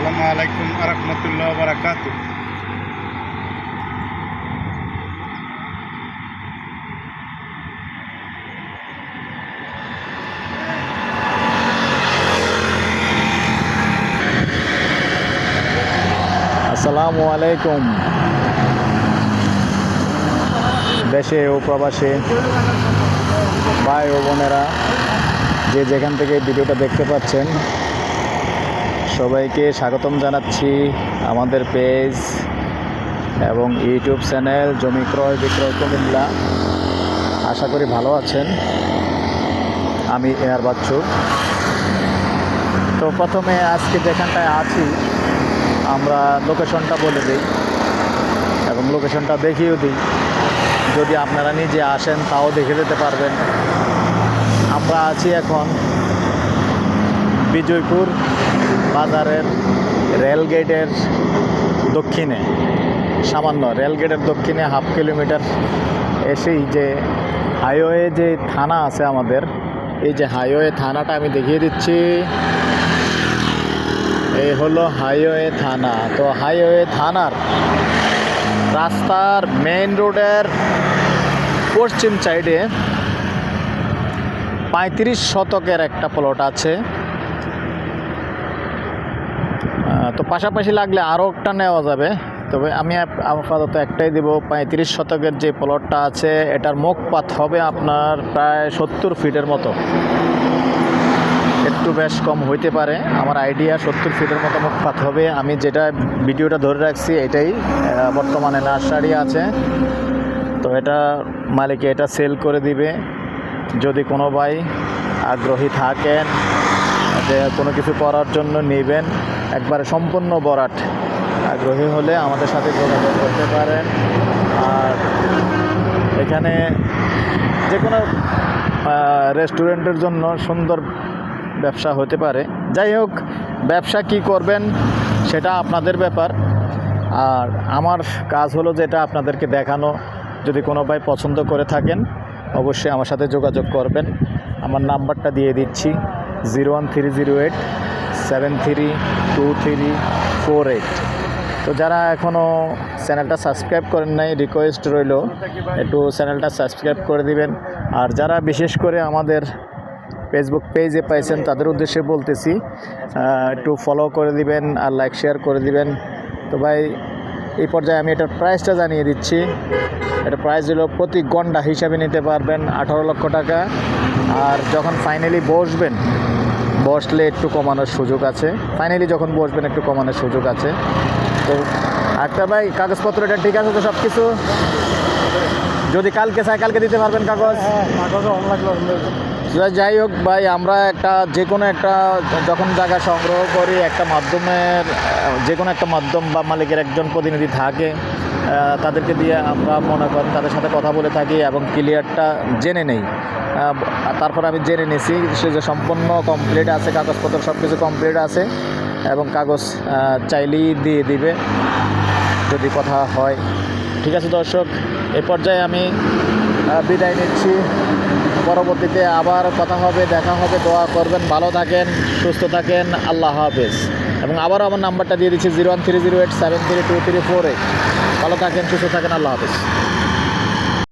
আসসালামু আলাইকুম রহমতুল্লাহ বারাকাত আসসালামু আলাইকুম। দেশে ও প্রবাসে ভাই ও বোনেরা, যে যেখান থেকে ভিডিওটা দেখতে পাচ্ছেন সবাইকে স্বাগতম জানাচ্ছি আমাদের পেজ এবং ইউটিউব চ্যানেল জমি ক্রয় বিক্রয় কুমিল্লা। আশা করি ভালো আছেন। আমি এয়ার বাচ্চু। তো প্রথমে আজকে যেখানটায় আছি, আমরা লোকেশনটা বলে দিই এবং লোকেশনটা দেখিয়েও দিই। যদি আপনারা নিজে আসেন, তাও দেখে যেতে পারবেন। আমরা আছি এখন বিজয়পুর বাজারের রেলগেটের দক্ষিণে, সামান্য রেলগেটের দক্ষিণে হাফ কিলোমিটার এসেই যে হাইওয়ে যে থানা আছে আমাদের, এই যে হাইওয়ে থানাটা আমি দেখিয়ে দিচ্ছি। এই হলো হাইওয়ে থানা। তো হাইওয়ে থানার রাস্তার মেইন রোডের পশ্চিম সাইডে পঁয়ত্রিশ শতকের একটা প্লট আছে। তো পাশাপাশি লাগলে আরও একটা নেওয়া যাবে। তবে আমি আপাতত একটাই দেবো পঁয়ত্রিশ শতকের যে প্লটটা আছে, এটার মুখপাত হবে আপনার প্রায় সত্তর ফিটের মতো। একটু বেশ কম হইতে পারে, আমার আইডিয়া সত্তর ফিটের মতো মুখপাত হবে। আমি যেটা ভিডিওটা ধরে রাখছি, এটাই বর্তমানে নার্সারি আছে। তো এটা মালিকে এটা সেল করে দিবে। যদি কোনো ভাই আগ্রহী থাকেন যে কোনো কিছু করার জন্য নেবেন। একবারে সম্পূর্ণ বরাট। আগ্রহী হলে আমাদের সাথে যোগাযোগ করতে পারেন। আর এখানে যে কোনো রেস্টুরেন্টের জন্য সুন্দর ব্যবসা হতে পারে। যাই হোক, ব্যবসা কি করবেন সেটা আপনাদের ব্যাপার। আর আমার কাজ হলো যেটা আপনাদেরকে দেখানো। যদি কোনো ভাই পছন্দ করে থাকেন, অবশ্যই আমার সাথে যোগাযোগ করবেন। আমার নাম্বারটা দিয়ে দিচ্ছি। Zero one three zero eight, seven three two three four eight. তো যারা এখনও চ্যানেলটা সাবস্ক্রাইব করেন নাই রিকোয়েস্ট রইল, একটু চ্যানেলটা সাবস্ক্রাইব করে দিবেন। আর যারা বিশেষ করে আমাদের ফেসবুক পেজে পাইছেন, তাদের উদ্দেশ্যে বলতেছি একটু ফলো করে দিবেন আর লাইক শেয়ার করে দিবেন। তো ভাই এই পর্যায়ে আমি এটার প্রাইসটা জানিয়ে দিচ্ছি। এটা প্রাইস হলো প্রতি গন্ডা হিসাবে নিতে পারবেন আঠারো লক্ষ টাকা। আর যখন ফাইনালি বসবেন, বসলে একটু কমানোর সুযোগ আছে। ফাইনালি যখন বসবেন, একটু কমানোর সুযোগ আছে। তো একটা ভাই, কাগজপত্র, এটা ঠিক আছে তো সব কিছু যদি কালকে চাই কালকে দিতে পারবেন কাগজ? যা- যাই হোক ভাই আমরা একটা যে কোনো একটা যখন জায়গা সংগ্রহ করি একটা মাধ্যমের যে কোনো একটা মাধ্যম বা মালিকের একজন প্রতিনিধি থাকে তাদেরকে দিয়ে আমরা মনে করেন তাদের সাথে কথা বলে থাকি এবং ক্লিয়ারটা জেনে নেই। তারপর আমি জেনে নিয়েছি সে যে সম্পূর্ণ কমপ্লিট আছে কাগজপত্র সব কিছু কমপ্লিট আছে এবং কাগজ চাইলেই দিয়ে দিবে যদি কথা হয়। ঠিক আছে দর্শক, এ পর্যায়ে আমি বিদায় নিচ্ছি। পরবর্তীতে আবার কথা হবে, দেখা হবে, দোয়া করবেন, ভালো থাকেন, সুস্থ থাকেন, আল্লাহ হাফেজ। এবং আবারও আমার নাম্বারটা দিয়ে দিচ্ছি, zero one three zero eight seven three two three four eight. ভালো থাকেন, সুস্থ থাকেন, আল্লাহ হাফেজ।